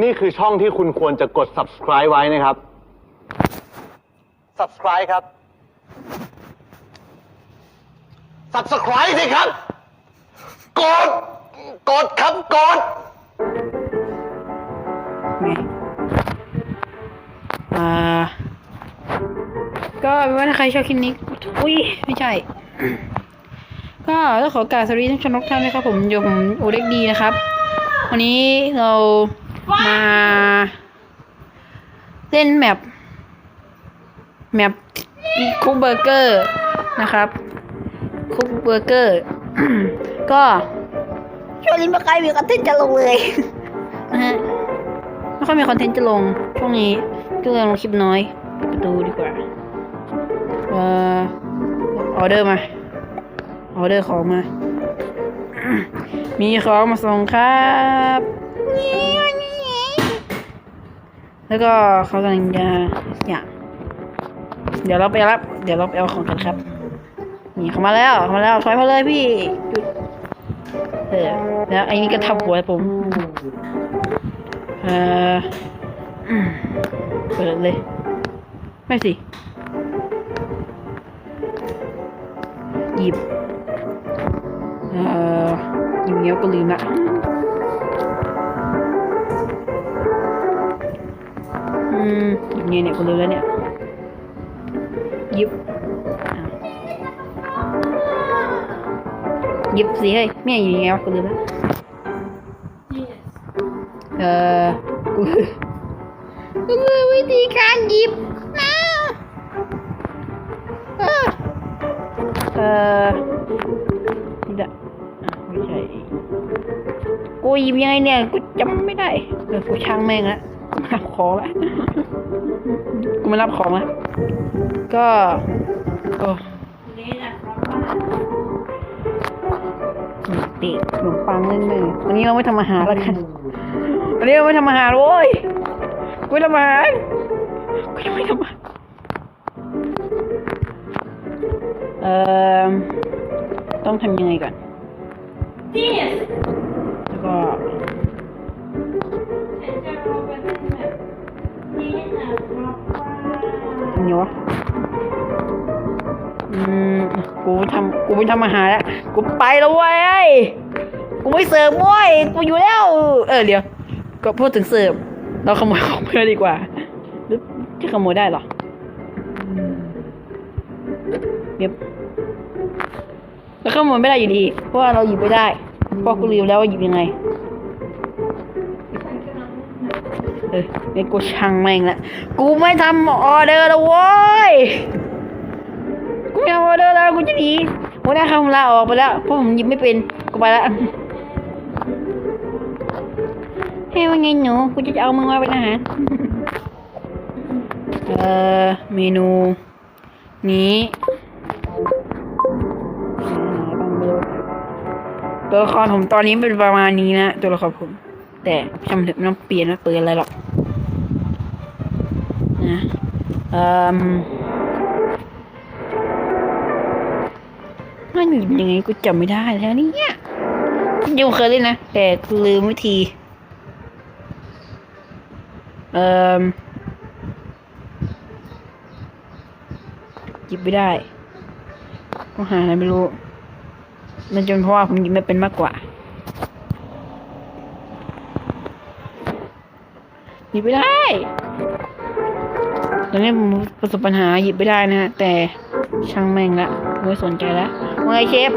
นี่คือช่องที่คุณควรจะกด subscribe ไว้นะครับ subscribe ครับ subscribe สิครับ กด กดครับ กด ไงอ่า ก็เป็นว่าถ้าใครชอบคลิปนี้ อุ้ย ไม่ใช่ ก็ต้องขอกรารสวัสดีท่านผู้ชมทุกท่านนะครับผมอยู่ผมโอเล็กดีนะครับ วันนี้เรา มาเล่นแมปแมปคุกเบอร์เกอร์นะครับ คุกเบอร์เกอร์ ก็ช่วงนี้ไม่ค่อยมีคอนเทนต์จะลงเลยนะฮะไม่ค่อยมีคอนเทนต์จะลง ช่วงนี้ก็เลยลงคลิปน้อยไปดูดีกว่าเอ่อออเดอร์มา ออเดอร์ของมา มีของมาส่งครับ แล้วก็เขากำลังจะอย่างเดี๋ยวเราไปรับ เดี๋ยวเราไปเอาของกันครับ นี่เขามาแล้วเขามาแล้วถอยมาเลยพี่หยุดเออแล้วไอ้นี่ก็ทับหัวผมเออเปิดเลย ไม่สิ หยิบ เออหยิบเงี้ยวก็ลืมละ มหยิบเงี้ยเนี่ยก็ลืมแล้วเนี่ยหยิบอ้าวหยิบสิเฮ้ยไม่หยิบเงี้ยวก็ลืมแล้วเออกูกูลืมวิธีการหยิบนะเออเออนี่ละอะไม่ใช่กูหยิบยังไงเนี่ย กูจำไม่ได้เออกูช่างแม่งละ รับของละกูไม่รับของละก็โอ้ติขนมปังนึ่งหนึ่งวันนี้เราไม่ทำอาหารแล้วกันวันนี้เราไม่ทำอาหารโว้ยกูไม่ทำอาหารกูยังไม่ทำอาหารเอ่อต้องทำยังไงก่อน กูทำกูไม่ทำอาหารแล้ว กูไปแล้วเว้ย กูไม่เสิร์ฟเว้ย กูอยู่แล้ว เออเดี๋ยว ก็พูดถึงเสิร์ฟ เราขโมยของเพื่อนดีกว่า หรือจะขโมยได้หรอเดี๋ยวแล้วขโมยไม่ได้อยู่ดี เพราะว่าเราหยิบไม่ได้เพราะกูลืมแล้วว่าหยิบยังไง เออเนี่ยกูช่างแม่งละ กูไม่ทำออเดอร์แล้วเว้ย หนีหัวหน้าคำลาออกไปแล้วเพราะผมหยิบไม่เป็นกูไปละเฮ้ยว่าไงหนูกูจะเอามึงมาเป็นอาหารเอ่อเมนู นี้ตัวละครผมตอนนี้เป็นประมาณนี้นะตัวละครผม แต่ช่างมันเถอะไม่ต้องเปลี่ยนไม่เปลี่ยนอะไรหรอกนะเอ่อ ยังไงกูจำไม่ได้แล้วเนี่ยยังเคยเล่นนะแต่ลืมวิธี เอ่อหยิบไม่ได้ต้องหาอะไรไม่รู้นั่นจนเพราะว่าผมหยิบไม่เป็นมากกว่าหยิบไม่ได้ตอนนี้ผมประสบปัญหาหยิบไม่ได้นะฮะแต่ช่างแม่งละไม่สนใจแล้ว ไงเชฟ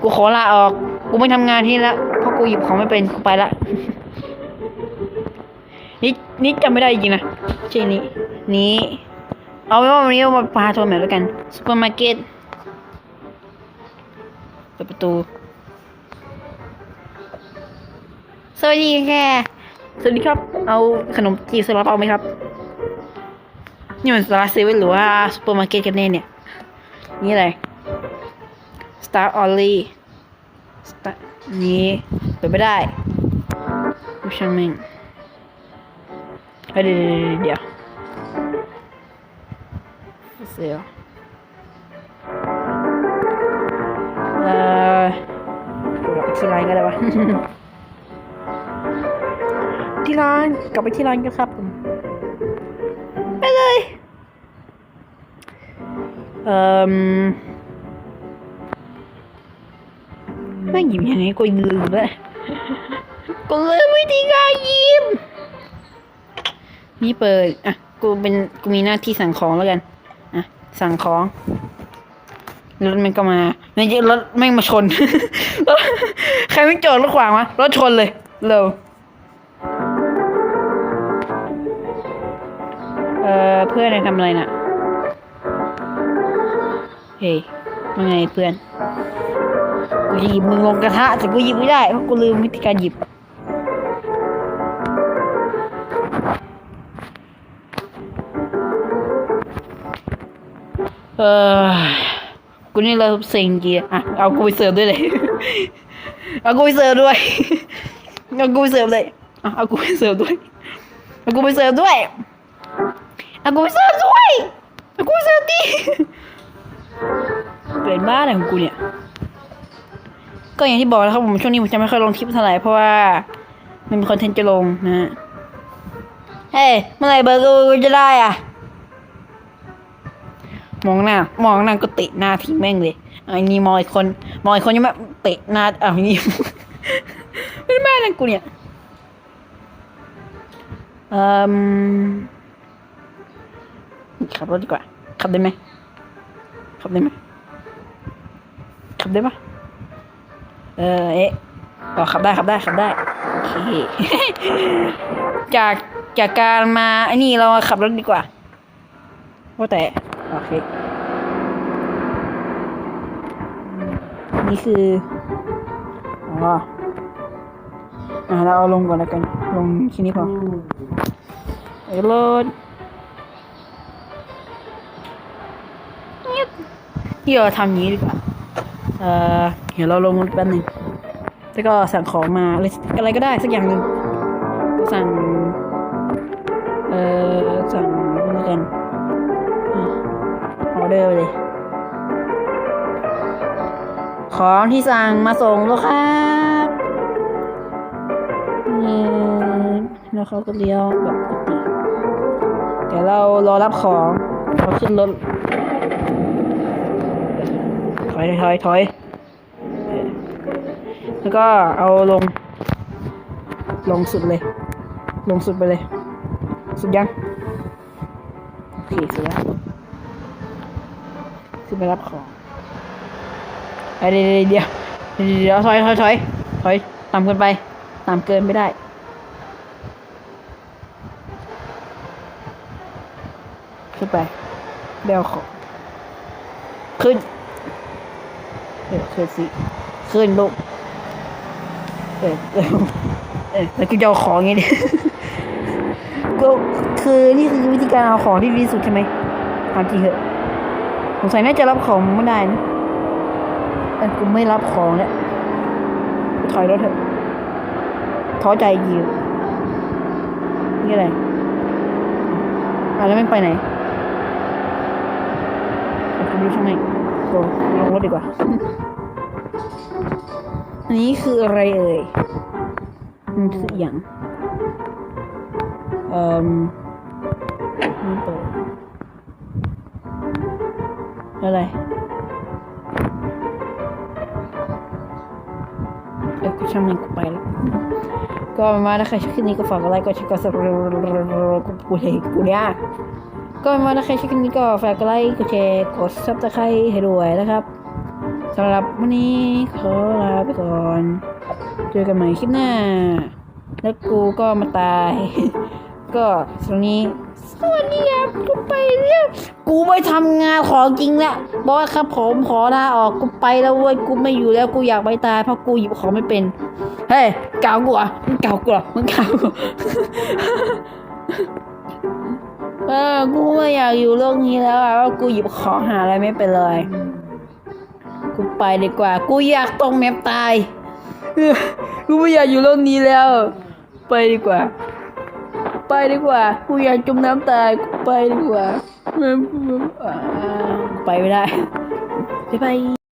กูขอลาออก กูไม่ทำงานที่ละเพราะกูหยิบของไม่เป็น กูไปละ นี่นี่จำไม่ได้จริงนะใช่นี้ นี้ เอาไว้ว่าวันนี้เรามาพาทัวร์แมปแล้วยกันซูเปอร์มาร์เก็ตเปิดประตู สวัสดีค่ะ สวัสดีครับ เอาขนมจีบสลับเอาไหมครับ นี่มันสตาร์เซเว่นหรือว่าซูเปอร์มาร์เก็ตกันแน่เนี่ย นี่อะไร Star Only Star นี้เปิดไม่ได้ผู้ช่างแม่งเฮ้ยเดี๋ยวเดี๋ยวเดี๋ยวเสียวเอ่อกูรับสไลด์ก็ได้วะที่ร้านกลับไปที่ร้านกันครับผมไปเลยเอ่อ ม่หยิบยังไงก็ลืมเลยก็ลืมวิธีการหยิบนี่เปิดอะกูเป็นกูมีหน้าที่สั่งของแล้วกันอะสั่งของรถมันก็มาในจริงรถแม่งมาชนใครไม่จอดรถขวางวะรถชนเลยเร็วเอ่อเพื่อนทำอะไรน่ะเฮ้ยว่าไงเพื่อน จะหยิบมึงลงกระทะแต่กูหยิบไม่ได้เพราะกูลืมวิธีการหยิบเออกูนี่เริ่มเซ็งจีอะเอากูไปเสิร์ฟด้วยเลยเอากูไปเสิร์ฟด้วยเอากูไปเสิร์ฟเลยเอากูไปเสิร์ฟด้วยเอากูไปเสิร์ฟด้วยเอากูไปเสิร์ฟด้วยเอากูไปเสิร์ฟดิเป็นบ้าอะไรของกูเนี่ย ก็อย่างที่บอกนะครับผมช่วงนี้ผมจะไม่ค่อยลงคลิปเท่าไหร่เพราะว่ามันมีคอนเทนต์จะลงนะเฮ้ยเมื่อไหร่เบอร์กอร์จะได้อะ มองหน้ามองหน้าก็เตะหน้าทิ้งแม่งเลยไอ้นี่มองอีกคนมองอีกคนยังไม่เตะหน้าอ้าวนี่เป็นบ้าอะไรกูเนี่ยเอ่อขับรถดีกว่า ขับได้ไหมขับได้ไหมขับได้ปะ เออเอ๊ะอ๋อขับได้ขับได้ขับได้โอเคจากจากการมาไอ้นี่เรามาขับรถดีกว่าว่าแต่โอเคนี่คืออ๋ออ่าเราเอาลงก่อนแล้วกัน ลงแค่นี้พอเออรถเงียบเดี๋ยวทำอย่างนี้ดีกว่าเอ่อ เดี๋ยวเราลงรถแป๊บนึงแล้วก็สั่งของมาอะไรอะไรก็ได้สักอย่างหนึ่งสั่ง เอ่อ สั่งนี่กันอะออเดอร์ไปเลย ของที่สั่งมาส่งแล้วครับนี่แล้วเขาก็เลี้ยวแบบปกติเดี๋ยวเรารอรับของเราขึ้นรถถอยถอยถอยเออ แล้วก็เอาลง ลงสุดเลย ลงสุดไปเลย สุดยัง โอเคสุดแล้วขึ้นไปรับของเดี๋ยวเดี๋ยวเดี๋ยวเดี๋ยวเดี๋ยวถอยถอยถอยถอยต่ำเกินไป ต่ำเกินไม่ได้ขึ้นไปเบลของขึ้นเออขึ้นสิ ขึ้นลูก เออเออเออแล้วกูจะเอาของไงเนี่ยก็คือนี่คือวิธีการเอาของที่ดีที่สุดใช่ไหมเอาจริงเหอะสงสัยน่าจะรับของไม่ได้นะเออกูไม่รับของแล้วกูถอยรถเถอะท้อใจยิวนี่อะไรอะแล้วไม่ไปไหนเดี๋ยวกูดูช่างไหนโอ้ลงรถดีกว่า อันนี้คืออะไรเอ่ยมันคืออย่างเอ่อไม่เปิดอะไรเดี๋ยวกูช่างมันกูไปแล้วก็ประมาณนะใครชอบคลิปนี้ก็ฝากกดไลค์กดแชร์กดซับกูกูเลยกูเนี่ยก็ประมาณนะใครชอบคลิปนี้ก็ฝากกดไลค์กดแชร์กดซับสไครต์ให้ด้วยนะครับ สำหรับวันนี้ขอลาไปก่อน เจอกันใหม่คลิปหน้า แล้วกูก็มาตาย ก็ตรงนี้ สวัสดีครับกูไปแล้ว กูไม่ทำงานของจริงแล้วบอสครับผมขอลาออกกูไปแล้วเว้ยกูไม่อยู่แล้วกูอยากไปตายเพราะกูหยิบของไม่เป็น เฮ้ยเก่ากูอะมึงเก่ากูเหรอมึงเก่ากูเออกูไม่อยากอยู่โลกนี้แล้วอะว่ากูหยิบของหาอะไรไม่เป็นเลย กูไปดีกว่า กูอยากตรงแมปตายกูไม่อยากอยู่โลกนี้แล้ว ไปดีกว่า ไปดีกว่า กูอยากจมน้ำตาย กูไปดีกว่าไม่อ่าไปไม่ได้ บ๊ายบาย